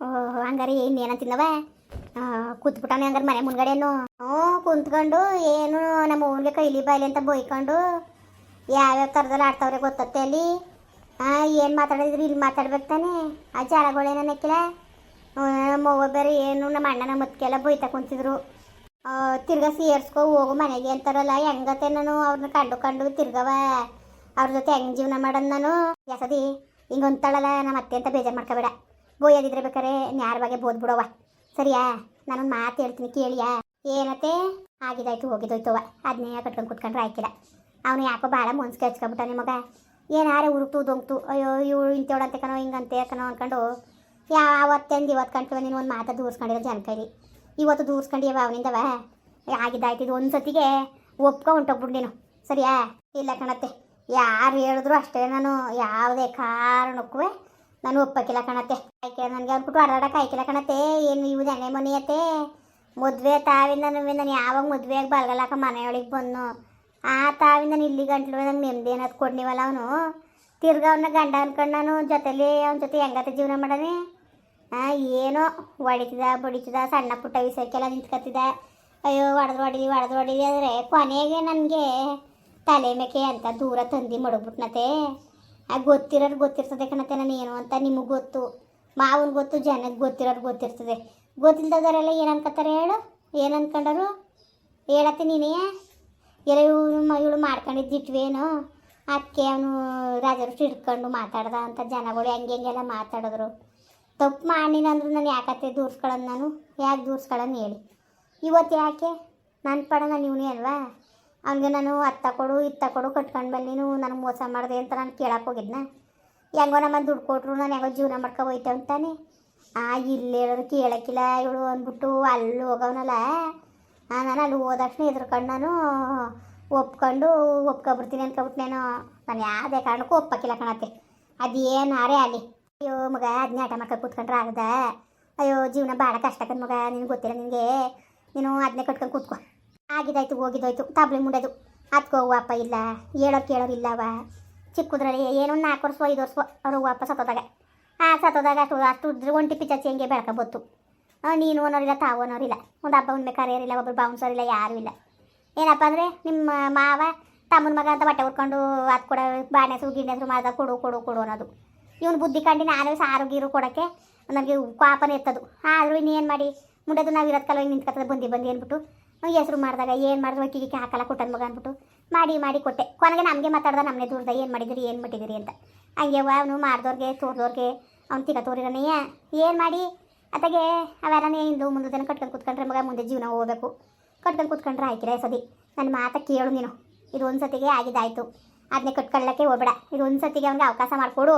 ಓಹ್, ಹಂಗಾರೆ ಇನ್ನೇನಂತಿಲ್ಲವ ಕೂತ್ಬಿಟ್ಟಾನೆ ಹಂಗಾರೆ ಮನೆ ಮುಂದ್ಗಡೆನು. ಹ್ಞೂ, ಕುಂತ್ಕೊಂಡು ಏನು ನಮ್ಮ ಊರಿಗೆ ಕೈಲಿ ಬಾಯ್ಲಿ ಅಂತ ಬೈಕೊಂಡು ಯಾವ್ಯಾವ ಥರದಲ್ಲಿ ಆಡ್ತಾವ್ರೆ ಗೊತ್ತತ್ತೆ ಅಲ್ಲಿ? ಹಾಂ ಏನು ಮಾತಾಡಿದ್ರು ಇಲ್ಲಿ ಮಾತಾಡ್ಬೇಕು ತಾನೆ? ಆ ಜಾಲಗಳೇನ ನೆಕ್ಕಿಲ್ಲ ನಮ್ಮ ಏನು ನಮ್ಮ ಅಣ್ಣನ ಮತ್ಕೆಲ್ಲ ಬೈತಾ ಕುಂತಿದ್ರು. ತಿರ್ಗಾ ಸೇರ್ಸ್ಕೊ ಹೋಗು ಮನೆಗೆ ಅಂತಾರಲ್ಲ, ಹೆಂಗತ್ತೆ ನಾನು ಅವ್ರನ್ನ ಕಂಡು ಕಂಡು ತಿರ್ಗವ? ಅವ್ರ ಜೊತೆ ಹೆಂಗೆ ಜೀವನ ಮಾಡೋದು ನಾನು? ಯಾಸದಿ ಹಿಂಗೆ ಅಂತಾಳಲ್ಲ ನಮ್ಮ ಅತ್ತೆ ಅಂತ ಬೇಜಾರು ಮಾಡ್ಕೋಬೇಡ. ಬೋಯೋದಿದ್ರೆ ಬೇಕಾರೆ ಯಾರ ಬಗ್ಗೆ ಬೋದ್ ಬಿಡವ ಸರಿಯಾ? ನಾನೊಂದು ಮಾತು ಹೇಳ್ತೀನಿ, ಕೇಳಿಯಾ? ಏನತ್ತೆ? ಆಗಿದಾಯ್ತು ಹೋಗಿದೋಯ್ತವ ಅದನ್ನೇ ಕಟ್ಕೊಂಡು ಕುತ್ಕೊಂಡ್ರೆ ಆಯ್ಕಿಲ್ಲ. ಅವನು ಯಾಕೋ ಭಾಳ ಮುನ್ಸ್ಕೆ ಹಚ್ಕೊಬಿಟ್ಟ ನಿಮಗ ಏನಾರೆ ಉರುಕ್ತು ದೊಂಕ್ತು ಅಯ್ಯೋ, ಇವಳು ಇಂತೇಳಂತೆ ಕಣೋ, ಹಿಂಗಂತೆ ಕಣೋ ಅನ್ಕೊಂಡು ಯಾವತ್ತೆಂದು ಇವತ್ತು ಕಂಡು ನೀನು ಒಂದು ಮಾತು ದೂರ್ಸ್ಕೊಂಡಿರೋ ಜನ ಇವತ್ತು ಇವತ್ತು ದೂರ್ಸ್ಕೊಂಡಿಯವ ಅವನಿಂದವ. ಆಗಿದ್ದಾಯ್ತು ಇದು ಒಂದು ಸತಿಗೆ ಒಪ್ಕೊ ಹೊಂಟೋಗ್ಬಿಡು ನೀನು. ಸರಿಯಾ? ಇಲ್ಲ ಕಣತ್ತೆ. ಯಾರು ಹೇಳಿದ್ರು ಅಷ್ಟೇ ನಾನು ಯಾವುದೇ ಕಾರಣಕ್ಕೂ ನಾನು ಒಪ್ಪಕ್ಕಿಲ್ಲ ಕಣತ್ತೆ. ಆಯ್ಕೆ ನನಗೆ ಅಂದ್ಬಿಟ್ಟು ಆಡಾಡಕ್ಕೆ ಆಯ್ಕಿಲ್ಲ ಕಣತ್ತೆ. ಏನು ಇವು ಎಣ್ಣೆ ಮನೆಯತ್ತೆ ಮದುವೆ ತಾವಿಂದ ನಾನು ಯಾವಾಗ ಮದುವೆಯಾಗಿ ಬಲ್ಗಲಾಕ ಮನೆಯೊಳಗೆ ಬಂದು ಆ ತಾವಿಂದ ನಾನು ಇಲ್ಲಿ ಗಂಟ್ಲು ನಂಗೆ ನೆಮ್ಮದಿ ಅನ್ನೋದು ಕೊಡ್ನಿವಲ್ಲ ಅವನು? ತಿರ್ಗ ಅವನ ಗಂಡ ಅನ್ಕೊಂಡು ನಾನು ಜೊತೆಲಿ ಅವನ ಜೊತೆ ಹೆಂಗತ್ತೆ ಜೀವನ ಮಾಡನೆ ಏನೋ ಹೊಡಿತಿದ, ಬಡಿತಿದ, ಸಣ್ಣ ಪುಟ್ಟ ವಿಷಯಕ್ಕೆಲ್ಲ ನಿಂತ್ಕತ್ತಿದ. ಅಯ್ಯೋ ಒಡೆದು ಹೊಡಿ ಒಡೆದು ಹೊಡಿದಿ ಆದರೆ ಕೊನೆಗೆ ನನಗೆ ತಲೆ ಮೇಕೆ ಅಂತ ದೂರ ತಂದು ಮಡಗ್ಬಿಟ್ನತೆ ಆ ಗೊತ್ತಿರೋರು ಗೊತ್ತಿರ್ತದೆ ಕಣತೆ ನಾನು ಏನು ಅಂತ ನಿಮಗೆ ಗೊತ್ತು. ಮಾವನ್ ಗೊತ್ತು ಜನಕ್ಕೆ ಗೊತ್ತಿರೋರು ಗೊತ್ತಿರ್ತದೆ. ಗೊತ್ತಿಲ್ಲದವರೆಲ್ಲ ಏನು ಅನ್ಕೋತಾರೆ ಹೇಳು? ಏನು ಅನ್ಕೊಂಡರು ಹೇಳತ್ತೆ ನೀನೇ? ಎಲ್ಲ ಇವಳು ಇವಳು ಮಾಡ್ಕೊಂಡಿದ್ದಿಟ್ವೇನು ಅದಕ್ಕೆ ಅವನು ರಾಜರು ಹಿಡ್ಕೊಂಡು ಮಾತಾಡ್ದ ಅಂತ ಜನಗಳು ಹೆಂಗೆ ಹೆಂಗೆಲ್ಲ ಮಾತಾಡಿದ್ರು. ತಪ್ಪು ಮಾಡಿನಂದ್ರು ನಾನು ಯಾಕತ್ತೆ ದೂರ್ಸ್ಕೊಳ್ಳೋದು ನಾನು? ಯಾಕೆ ದೂರ್ಸ್ಕೊಳ್ಳೋಣ ಹೇಳಿ. ಇವತ್ತು ಯಾಕೆ? ನನ್ನ ಪಡ ನಾನು ಇವನೇ ಅಲ್ವಾ? ಅವನಿಗೆ ನಾನು ಅತ್ತ ಕೊಡು, ಇತ್ತ ಕೊಡು, ಕಟ್ಕೊಂಡು ಬಂದು ನೀನು ನನಗೆ ಮೋಸ ಮಾಡಿದೆ ಅಂತ ನಾನು ಕೇಳಕ್ಕೆ ಹೋಗಿದ್ನ. ಹೆಂಗೋ ನಮ್ಮ ದುಡ್ಡು ಕೊಟ್ಟರು ನಾನು ಹೆಂಗೋ ಜೀವನ ಮಾಡ್ಕೊ ಹೋಯ್ತೆ ಅಂತಾನೆ. ಆ, ಇಲ್ಲಿ ಹೇಳೋರು ಕೇಳಕ್ಕಿಲ್ಲ ಇವಳು ಅಂದ್ಬಿಟ್ಟು ಅಲ್ಲಿ ಹೋಗವನಲ್ಲ. ನಾನು ಅಲ್ಲಿ ಹೋದ ತಕ್ಷಣ ಎದುರ್ಕೊಂಡು ನಾನು ಒಪ್ಕೊಂಡು ಒಪ್ಕೊಬಿಡ್ತೀನಿ ಅಂದ್ಕೊಬಿಟ್ಟು ನಾನು. ಯಾವುದೇ ಕಾರಣಕ್ಕೂ ಒಪ್ಪಕ್ಕಿಲ್ಲ ಕಣತ್ತೆ. ಅದೇನಾರೇ ಅಲ್ಲಿ ಅಯ್ಯೋ ಮಗ ಅದನ್ನೇ ಆಟ ಮಾಡ್ಕೊಂಡು ಕೂತ್ಕೊಂಡ್ರೆ ಆಗದ? ಅಯ್ಯೋ, ಜೀವನ ಭಾಳ ಕಷ್ಟ ಮಗ, ನಿನಗೆ ಗೊತ್ತಿಲ್ಲ ನಿನಗೆ? ನೀನು ಅದನ್ನೇ ಕಟ್ಕೊಂಡು ಕೂತ್ಕೊ. ಆಗಿದಾಯ್ತು ಹೋಗಿದಾಯ್ತು ತಾಬ್ಲಿ ಮುಂಡೆದು ಹತ್ಕೋ ಅಪ್ಪ ಇಲ್ಲ, ಹೇಳೋರು ಕೇಳೋರು ಇಲ್ಲವ. ಚಿಕ್ಕದ್ರಲ್ಲಿ ಏನೋ ನಾಲ್ಕು ವರ್ಷ, ಐದು ವರ್ಷ ಅವರು ಅಪ್ಪ ಸತ್ತೋದಾಗ. ಆ ಸತ್ತೋದಾಗ ಅಷ್ಟು ಅಷ್ಟು ಒಂಟಿ ಪಿಚ್ಚ ಹೆಂಗೆ ಬೆಳ್ಕೊಬೋದು ನೀನು ಅನ್ನೋರಿಲ್ಲ ತಾವು ಅನ್ನೋರಿಲ್ಲ ಒಂದು ಹಬ್ಬ ಉಣ್ಮೆ ಕರೆಯೋರಿಲ್ಲ ಒಬ್ಬರು ಬಾವುನ್ಸೋರಿಲ್ಲ ಯಾರೂ ಇಲ್ಲ. ಏನಪ್ಪ ಅಂದರೆ, ನಿಮ್ಮ ಮಾವ ತಮ್ಮನ ಮಗ ಅಂತ ಬಟ್ಟೆ ಉಟ್ಕೊಂಡು ಅದು ಕೂಡ ಬಾಣೆಸು ಗಿಣ್ಣೆಸು ಮಾಡಿದಾಗ ಕೊಡು ಕೊಡು ಕೊಡು ಅನ್ನೋದು. ಇವನು ಬುದ್ಧಿ ಕಂಡು ನಾನು ಸಾರು, ಗೀರು ಕೊಡೋಕ್ಕೆ ನನಗೆ ಪಾಪನ ಎತ್ತದು ಆದರೂ ಇನ್ನೇನು ಮಾಡಿ ಮುಂಡೆದು ನಾವು ಇರೋದು ಹಿಂಗೆ ನಿಂತ್ಕೊತದೆ ಬಂದು ಬಂದು ಅಂದ್ಬಿಟ್ಟು ಹೆಸರು ಮಾಡಿದಾಗ ಏನು ಮಾಡಿದ್ರು ಅಕ್ಕಿಗೆ ಹಾಕಲ್ಲ ಕೊಟ್ಟನ್ ಮಗ ಅಂದ್ಬಿಟ್ಟು ಮಾಡಿ ಮಾಡಿ ಕೊಟ್ಟೆ. ಕೊನೆಗೆ ನಮಗೆ ಮಾತಾಡ್ದ ನಮ್ಮನೆ ದೂರದ, ಏನು ಮಾಡಿದಿರಿ ಏನು ಮಾಡಿದಿರಿ ಅಂತ. ಹಂಗೆ ಅವನು ಮಾಡ್ದವ್ರಿಗೆ ತೋರ್ದವ್ರಿಗೆ ಅವ್ನು ತಿಕ್ಕ ತೋರಿರನೇ, ಏನು ಮಾಡಿ? ಅತ್ತಗೆ ಅವೆಲ್ಲನೇ ಇಂದು ಮುಂದೆ ದಿನ ಕಟ್ಕೊಂಡು ಕೂತ್ಕೊಂಡ್ರೆ ಮಗ ಮುಂದೆ ಜೀವನ ಹೋಗಬೇಕು. ಕಟ್ಕೊಂಡು ಕುತ್ಕೊಂಡ್ರೆ ಆಯ್ಕಿರ ಸದಿ ನನ್ನ ಮಾತಾ ಕೇಳು ನೀನು. ಇದು ಒಂದು ಸತಿಗೆ ಆಗಿದ್ದಾಯಿತು. ಅದನ್ನೇ ಕಟ್ಕೊಳ್ಳೋಕ್ಕೆ ಹೋಗ್ಬೇಡ. ಇದು ಒಂದು ಸತಿಗೆ ಅವ್ನಿಗೆ ಅವಕಾಶ ಮಾಡಿಕೊಡು.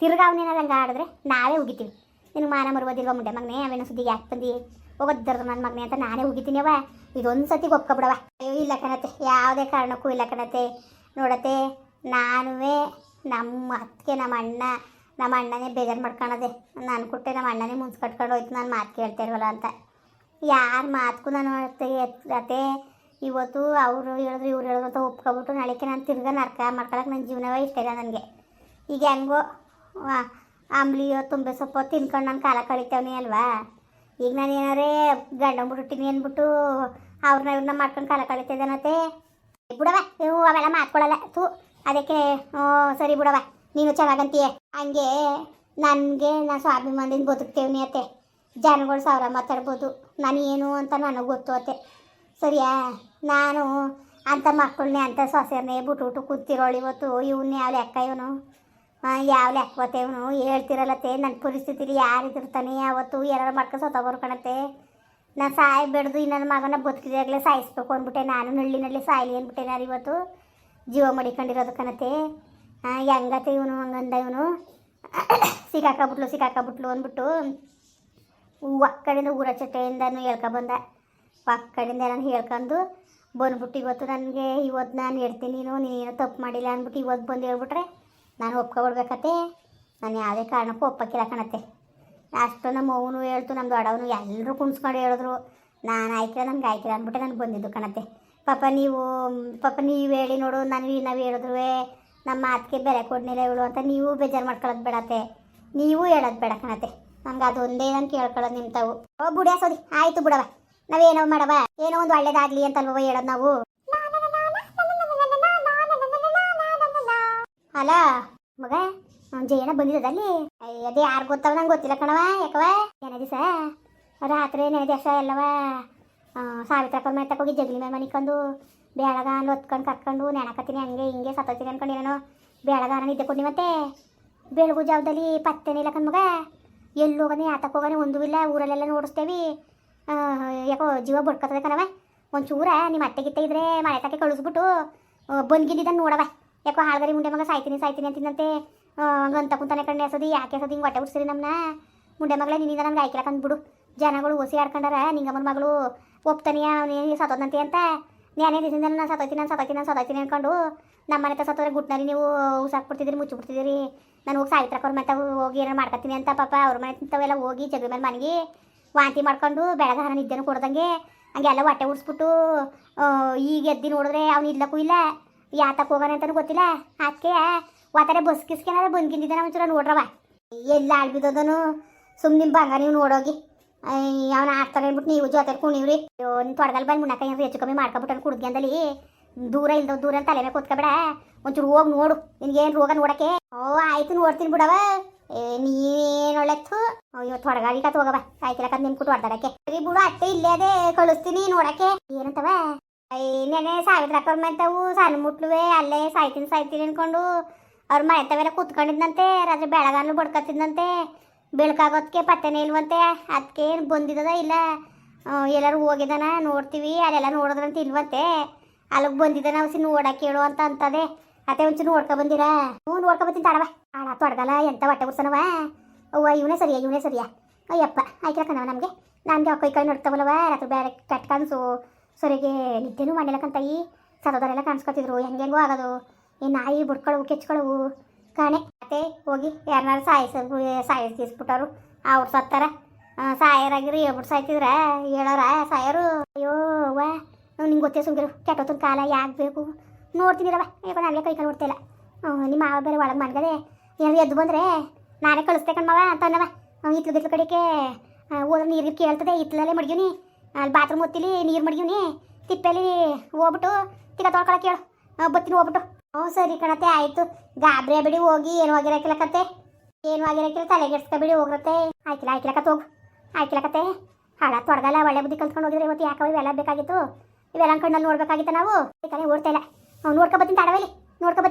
ತಿರ್ಗಾ ಅವನೇನಾರು ಹಂಗೆ ಆಡಿದ್ರೆ ನಾವೇ ಉಗಿತೀವಿ. ನಿನಗೆ ಮಾನ ಮರುವುದಿಲ್ವ ಮುಂಡೆ ಮಗನೇ? ಅವೇನೋ ಸುದ್ದಿಗೆ ಯಾಕೆ ಬಂದು? ಹೋಗೋದ್ರ ನನ್ನ ಮಗನೇ ಅಂತ ನಾನೇ ಹೋಗಿದ್ದೀನಿ ಅವ ಇದೊಂದು ಸತಿ ಒಪ್ಕೊಬಿಡವ ಇಲ್ಲ ಕಣತೆ ಯಾವುದೇ ಕಾರಣಕ್ಕೂ ಇಲ್ಲ ಕಣತೆ ನೋಡತ್ತೆ, ನಾನುವೇ ನಮ್ಮ ಅತ್ತಿಗೆ ನಮ್ಮ ಅಣ್ಣ ನಮ್ಮ ಅಣ್ಣನೇ ಬೇಜಾರು ಮಾಡ್ಕೊಳದೆ ನಾನು ಕೊಟ್ಟೆ ನಮ್ಮ ಅಣ್ಣನೇ ಮುಂಚೆ ಕಟ್ಕೊಂಡು ಹೋಯ್ತು, ನಾನು ಮಾತು ಕೇಳ್ತಾ ಇರೋಲ್ಲ ಅಂತ. ಯಾರ ಮಾತುಗೂ ನಾನು ಅತ್ತೆ ಇವತ್ತು ಅವರು ಹೇಳಿದ್ರು, ಇವ್ರು ಹೇಳಿದ್ರು ಅಂತ ಒಪ್ಕೊಬಿಟ್ಟು ನಾಳೆಗೆ ನಾನು ತಿರ್ಗಾ ನರ್ಕ ಮಾಡ್ಕೊಳಕ್ಕೆ ನನ್ನ ಜೀವನವೇ ಇಷ್ಟ ಇಲ್ಲ ನನಗೆ. ಈಗ ಹೆಂಗೋ ಆಮ್ಲಿಯೋ ತುಂಬೆ ಸೊಪ್ಪು ತಿನ್ಕೊಂಡು ನಾನು ಕಾಲ ಕಳಿತೇವನಿ ಅಲ್ವಾ? ಈಗ ನಾನು ಏನಾರೇ ಗಂಡ ಬಿಟ್ಟಿನಿ ಅಂದ್ಬಿಟ್ಟು ಅವ್ರನ್ನ ಇವ್ರನ್ನ ಮಾಡ್ಕೊಂಡು ಕಾಲ ಕಳಿತಿದ್ದಾನತ್ತೆ ಬಿಡವ ಇವು ಅವೆಲ್ಲ ಮಾತ್ಕೊಳ್ಳಲ್ಲ ತೂ ಅದಕ್ಕೆ ಹ್ಞೂ ಸರಿ ಬಿಡವ ನೀನು ಚೆನ್ನಾಗಂತೀಯ. ಹಂಗೆ ನನಗೆ ನಾನು ಸ್ವಾಭಿಮಾನದಿಂದ ಬದುಕ್ತೇವನಿ ಅತ್ತೆ. ಜನಗಳು ಸಾವಿರ ಮಾತಾಡ್ಬೋದು. ನಾನು ಏನು ಅಂತ ನನಗೆ ಗೊತ್ತು ಅತ್ತೆ. ಸರಿಯಾ? ನಾನು ಅಂಥ ಮಕ್ಕಳನ್ನೇ ಅಂಥ ಸೊಸೆರ್ನೆ ಬಿಟ್ಟು ಬಿಟ್ಟು ಕೂತಿರೋಳು ಇವತ್ತು. ಇವನ್ನೇ ಯಾವ ಲೆಕ್ಕ ಇವನು? ಯಾವ ಲೆಕ್ಕವತ್ತೆ ಇವನು? ಹೇಳ್ತಿರಲ್ಲತ್ತೆ ನನ್ನ ಪರಿಸ್ಥಿತಿಲಿ ಯಾರಿದ್ರು ತಾನೆ ಯಾವತ್ತು ಎರಡು ಮಾಡ್ಕೊಂಡು ಸತ್ತೋಗೋರು ಕಣತ್ತೆ ನಾನು ಸಾಯ್ ಬೆಳೆದು ಇನ್ನೊಂದು ಮಗನ ಬದುಕಿದಾಗಲೇ ಸಾಯಿಸ್ಬೇಕು ಅಂದ್ಬಿಟ್ಟೆ. ನಾನು ನಳ್ಳಿನಲ್ಲಿ ನಳ್ಳಿ ಸಾಯಲಿ ಅಂದ್ಬಿಟ್ಟೆ ನಾನು ಇವತ್ತು. ಜೀವ ಮಡಿಕೊಂಡಿರೋದು ಕಣತ್ತೆ ಹೆಂಗತ್ತೆ ಇವನು, ಹಂಗಂದ ಇವನು. ಸಿಕ್ಕಾಕಬಿಟ್ಲು ಸಿಕ್ಕಾಕಬಿಟ್ಲು ಅಂದ್ಬಿಟ್ಟು ಒಕ್ಕಡಿಂದ ಊರ ಚಟ್ಟೆಯಿಂದನೂ ಹೇಳ್ಕೊಬಂದ ಒಕ್ಕಡಿಂದ ನಾನು ಹೇಳ್ಕೊಂಡು ಬಂದ್ಬಿಟ್ಟು ಇವತ್ತು ನನಗೆ, ಇವತ್ತು ನಾನು ಹೇಳ್ತೀನಿ ನೀನು, ನೀನೇನು ತಪ್ಪು ಮಾಡಿಲ್ಲ ಅಂದ್ಬಿಟ್ಟು ಇವತ್ತು ಬಂದು ಹೇಳ್ಬಿಟ್ರೆ ನಾನು ಒಪ್ಕೊಬಿಡ್ಬೇಕತ್ತೆ. ನಾನು ಯಾವುದೇ ಕಾರಣಕ್ಕೂ ಒಪ್ಪಕ್ಕಿಲ್ಲ ಕಣತ್ತೆ. ಅಷ್ಟು ನಮ್ಮ ಅವನು ಹೇಳ್ತು, ನಮ್ಮ ದೊಡ್ಡವನು ಎಲ್ಲರೂ ಕುಣಿಸ್ಕೊಂಡು ಹೇಳಿದ್ರು. ನಾನು ಆಯ್ತಿಲ್ಲ, ನನಗೆ ಆಯ್ತಿಲ್ಲ ಅಂದ್ಬಿಟ್ಟು ನಾನು ಬಂದಿದ್ದು ಕಣತ್ತೆ. ಪಾಪ ನೀವು ಪಾಪ ನೀವು ಹೇಳಿ ನೋಡು, ನಾನು ನಾವು ಹೇಳಿದ್ರು ನಮ್ಮ ಮಾತಿಗೆ ಬೆಲೆ ಕೊಡ್ನಿಲ್ಲ ಇವಳು ಅಂತ ನೀವು ಬೇಜಾರು ಮಾಡ್ಕೊಳ್ಳೋದು ಬೇಡತ್ತೆ ನೀವು ಹೇಳೋದು ಬೇಡ ಕಣತ್ತೆ. ನಮ್ಗೆ ಅದೊಂದೇ ನಾನು ಕೇಳ್ಕೊಳ್ಳೋದು ನಿಮ್ಮ ತಾವು ಓ, ಬುಡಿಯ ಆಯಿತು ಆಯ್ತು ಬಿಡವ ನಾವೇನೋ ಮಾಡವ ಏನೋ ಒಂದು ಒಳ್ಳೇದಾಗಲಿ ಅಂತಲ್ವ ಹೇಳೋದು ನಾವು. ಅಲ್ಲ ಮಗ ಜಯನ ಬಂದಿದ್ದಲ್ಲಿ. ಅದೇ ಯಾರು ಗೊತ್ತವ ನಂಗೆ ಗೊತ್ತಿಲ್ಲ ಕಣವ ಯಾಕವ ಏನದಿ ದಿವಸ ರಾತ್ರಿ ನೆನೆ ದಿವಸ ಎಲ್ಲವ? ಸಾವಿತ್ರಪ್ಪ ಎತ್ತಕ್ಕೆ ಹೋಗಿ ಜಗಲಿ ಮೇಲೆ ಮನಿಕೊಂಡು ಬೆಳಗಾನ ಹೊತ್ಕೊಂಡು ಕರ್ಕೊಂಡು, ನೆನಕತ್ತೀನಿ ಹಂಗೆ ಹಿಂಗೆ ಸತ್ತೋತೀನಿ ಅನ್ಕೊಂಡು ಏನೋ ಬೆಳಗಾನ ನಿದ್ದೆ ಕೊಡಿ ಮತ್ತೆ. ಬೆಳಗು ಜಾವದಲ್ಲಿ ಪತ್ತೆನೇ ಇಲ್ಲ ಕಣ್ಮಗ ಎಲ್ಲಿ ಹೋಗನೆ ಆತಕ್ಕೆ ಹೋಗನೆ ಒಂದು ಇಲ್ಲ, ಊರಲ್ಲೆಲ್ಲ ನೋಡಿಸ್ತೇವಿ. ಯಾಕೋ ಜೀವ ಬಡ್ಕತ್ತದ ಕಣವ ಒಂಚೂರ ನಿಮ್ಮ ಅತ್ತೆ ಗಿತ್ತೆ ಇದ್ರೆ ಮನೆ ತಕ್ಕೆ ಕಳಿಸ್ಬಿಟ್ಟು ಬಂದ್ಗಿದ್ದಿದ್ದನ್ನು ನೋಡವ ಯಾಕೋ ಹಾಳ್ಗರಿ ಮುಂಡೆ ಮಗ ಸಾಯ್ತೀನಿ ಸಾಯ್ತೀನಿ ಅಂತಿದ್ದಂತೆ ಹಂಗಂತ ಕುಂತಾನೆ ಕಣ್ಣೆ ಎಸೋದು, ಯಾಕೆ ಎಸೋದು, ಹಿಂಗೆ ಹೊಟ್ಟೆ ಉಡ್ಸಿರಿ ನಮ್ಮನ್ನ ಮುಂಡೆ ಮಗಳೇ, ನಿನ್ನಿಂದ ನನಗೆ ಆಯ್ಕಿಲ್ಲ ಅಂದ್ಬಿಡು. ಜನಗಳು ಓಸಿ ಆಡ್ಕೊಂಡಾರ, ನಿಂಗಮ್ಮನ ಮಗಳು ಒಪ್ತಾನೆಯ ಅವನೇನು ಸತ್ತೋದಂತೆ ಅಂತ. ನ್ಯಾನೇ ದಿವಸದಿಂದ ನಾನು ಸತ್ತೋಯ್ತೀನಿ ನಾನು ಸತ್ತೋಯ್ತೀನಿ, ನಾನು ಅನ್ಕೊಂಡು ನಮ್ಮ ಮನೆ ಹತ್ರ ಸತ್ತೋದ್ರೆ ಗುಟ್ನರಿ ನೀವು ಉಸಾಕ್ಬಿಡ್ತಿದ್ದೀರಿ, ಮುಚ್ಚಿಬಿಡ್ತಿದ್ದೀರಿ. ನಾನು ಹೋಗಿ ಸಾವಿತ್ರ ಅವ್ರ ಮತ್ತೆ ಹೋಗಿ ಏನಾರು ಮಾಡ್ಕೊತೀನಿ ಅಂತ ಪಾಪ ಅವ್ರ ಮನೆ ತಿಂತವೆಲ್ಲ ಹೋಗಿ ಜಗಳ ಮೇಲೆ ಮನೆಗೆ ವಾಂತಿ ಮಾಡ್ಕೊಂಡು ಬೆಳಗಾನ ನಿದ್ದೆನೂ ಕೊಡ್ದಂಗೆ ಹಂಗೆಲ್ಲ ಹೊಟ್ಟೆ ಉಡ್ಸ್ಬಿಟ್ಟು ಈಗ ಎದ್ದು ನೋಡಿದ್ರೆ ಅವ್ನು ಇಲ್ಲಕ್ಕೂ ಇಲ್ಲ. ಯಾತಕ್ಕೆ ಹೋಗೋಣ ಅಂತಲೂ ಗೊತ್ತಿಲ್ಲ. ಅದಕ್ಕೆ ಒತ್ತಾರೆ ಬಸ್ ಕಿಸ್ಕೆನಾದ್ರೆ ಬಂದ್ಕಿಂದಿದ್ದಾನೆ ಒಂಚೂರ ನೋಡ್ರವ ಎಲ್ಲ ಆಳ್ಬಿದ್ದದನು ಸುಮ್ಮನೆ ನಿಮ್ಮ ಬಂಗ ನೀವು ನೋಡೋಗಿ. ಅವನ ಆಡ್ತಾನೆ ಅಂದ್ಬಿಟ್ಟು ನೀವು ಜೊತೆ ಕುಣಿವ್ರಿ ಅಯ್ಯೋ ನಿನ್ನ ತೊಡಗಲ್ ಬಂದು ಮುನ್ನಕ ಏನಾದ್ರು ಹೆಚ್ಚು ಕಮ್ಮಿ ಮಾಡ್ಕೊಬಿಟ್ಟು ಕುಡ್ಗ್ಯಾಂದಲಿ ಅಂದಲ್ಲಿ ದೂರ ಇಲ್ದ ದೂರ ಅಂತ ತಲೆ ಮೇಲೆ ಕೂತ್ಕೊಬೇಡ ಒಂಚೂರು ಹೋಗಿ ನೋಡು. ನಿನ್ಗೇನು ರೋಗ ನೋಡಕ್ಕೆ? ಓ, ಆಯ್ತು ನೋಡ್ತೀನಿ ಬಿಡವ ಏ, ನೀನೇನು ಒಳ್ಳೆತ್ತು? ಅಯ್ಯೋ ತೊಡಗಾಡಿ ಕತ್ ಹೋಗವ ಆಯ್ತಿಲ್ಲ ನಿಮ್ ಕುಟ್ಟು ಹೊಡ್ದಾಡಕ್ಕೆ ಸರಿ ಬಿಡು, ಅತ್ತೆ ಇಲ್ಲೇ ಅದೇ. ಕಳಿಸ್ತೀನಿ ನೋಡಕ್ಕೆ. ಏನಂತವ? ನೆನೆ ಸಾವಿರ ಮಂತವು ಸಣ್ಣ ಮುಟ್ಲುವೆ ಅಲ್ಲೇ ಸಾಯ್ತೀನಿ ಸಾಯ್ತೀನಿ ಅನ್ಕೊಂಡು ಅವ್ರ ಮನೆ ತವೆಲ್ಲ ಕೂತ್ಕೊಂಡಿದ್ದಂತೆ ರಾತ್ರಿ ಬೆಳಗಾನು ಬಡ್ಕತ್ತಿದ್ದಂತೆ ಬೆಳಕಾಗೋದಕ್ಕೆ ಪತ್ತೆನೇ ಇಲ್ವಂತೆ ಅದಕ್ಕೆ ಏನು ಬಂದಿದ್ದದ ಇಲ್ಲ ಎಲ್ಲರೂ ಹೋಗಿದ್ದಾನ ನೋಡ್ತೀವಿ ಅಲ್ಲೆಲ್ಲ ನೋಡಿದ್ರಂತ ಇಲ್ವಂತೆ ಅಲ್ಲಿಗೆ ಬಂದಿದ್ದಾನ ಅವಸಿ ನೋಡಕ್ಕೆ ಹೇಳು ಅಂತ ಅಂತದೆ ಅತ್ತೆ ಒಂಚೂರು ನೋಡ್ಕೊ ಬಂದಿರಾ ಹ್ಞೂ ನೋಡ್ಕೊ ಬಂದಿನಿ ತಾಡವ ಆಡ ತೊಡಗಲ್ಲ ಎಂತ ಹೊಟ್ಟೆ ಉರ್ಸನವ ಅವ್ವ ಇವನೇ ಸರಿಯಾ ಇವನೇ ಸರಿಯಾ ಅಯ್ಯಪ್ಪ ಆಯ್ಕೆ ಕಣವ ನಮಗೆ ನಮಗೆ ಕೈ ಕೈ ನಡ್ತಾವಲ್ಲವ ರಾತ್ರಿ ಬೇರೆ ಕೆಟ್ಟ ಕನಸು ಸರಿಗೆ ನಿದ್ದೆನೂ ಮಾಡಿಲ್ಲಕ್ಕಂತಾಯಿ ಸದೋದರೆಲ್ಲ ಕಾಣಿಸ್ಕೊತಿದ್ರು. ಹೆಂಗೆಂಗೋ ಆಗೋದು. ಈ ನಾಯಿ ಬುಡ್ಕೊಳವು, ಕೆಚ್ಕೊಳವು. ಕಾಣೆ ಮತ್ತೆ ಹೋಗಿ ಯಾರನ್ನಾರು ಸಾಯಿಸ, ಸಾಯಿಸ್ಬಿಟ್ಟವ್ರು. ಅವ್ರು ಸತ್ತಾರ ಸಾಯರಾಗಿರಿ ಹೇಳ್ಬಿಟ್ಟು ಸಾಯ್ತಿದ್ರ. ಹೇಳೋರ, ಸಾಯರು, ಅಯ್ಯೋ, ಅವ್ವ. ನಿಂಗೆ ಗೊತ್ತೇ ಸುಮ್ಗಿರು ಕೆಟ್ಟೊತ್ತನ ಕಾಲ, ಯಾಕೆ ಬೇಕು? ನೋಡ್ತೀನಿರವ ಯಾಕೋ ನಾನೇ ಕೈ ಕಾಲು ನೋಡ್ತಿಲ್ಲ ನಿಮ್ಮ ಮಾವ ಬೇರೆ ಒಳಗೆ ಮನ್ಗದೆ ಏನಾದ್ರು ಎದ್ದು ಬಂದರೆ, ನಾನೇ ಕಳಿಸ್ತೆ ಕಣ್ಮವ ಅಂತ ಅನ್ನವ. ಇತ್ಲು ಗಿತ್ಲು ಕಡೆಗೆ ಹೋದ್ರೆ ನೀರು ಕೇಳ್ತದೆ. ಇತ್ತಲಲ್ಲೇ ಮಡ್ಗಿವ್ನಿ ಅಲ್ಲಿ ಬಾತ್ರೂಮ್ ಒತ್ತಿಲಿ ನೀರು ಮಡ್ಗಿವ್ನಿ, ತಿಪ್ಪೆಲಿ ಹೋಗ್ಬಿಟ್ಟು ತಿಕ್ಕ ತೊಳ್ಕೊಳಕ್ಕೆ ಹೇಳು. ಬತ್ತೀನಿ ಹೋಗ್ಬಿಟ್ಟು. ಹ್ಞೂ ಸರಿ ಕಣತೆ, ಆಯಿತು. ಗಾಬ್ರಿ ಬಿಡಿ ಹೋಗಿ, ಏನು ಆಗಿರಕ್ಕಿಲ್ಲ ಕತೆ. ಏನು ಆಗಿರಕ್ಕಿಲ್ಲ ತಲೆಗೆಡ್ಸ್ಕೊಬಿಡಿ ಹೋಗ್ರತ್ತೆ. ಆಯ್ಕಿಲ್ಲ ಆಯ್ಕಿಲ್ಲ ಕತೆ ಹೋಗು. ಆಯ್ಕಿಲ್ಲ ಕತೆ. ಹಾಳ ತೊಡಗಲ್ಲ, ಒಳ್ಳೆ ಬುದ್ಧಿ ಕಲ್ತ್ಕೊಂಡು ಹೋಗಿದ್ರೆ ಇವತ್ತು ಯಾಕೋ ಇವೆಲ್ಲ ಬೇಕಾಗಿತ್ತು. ಇವೆಲ್ಲ ಕಣ್ಣಲ್ಲಿ ನೋಡ್ಬೇಕಾಗಿತ್ತು ನಾವು. ಕಡೆ ಓಡ್ತಾ ಇಲ್ಲ. ಅವ್ನು ನೋಡ್ಕೊ ಬರ್ತೀನಿ ತಡವಲ್ಲಿ. ನೋಡ್ಕೊ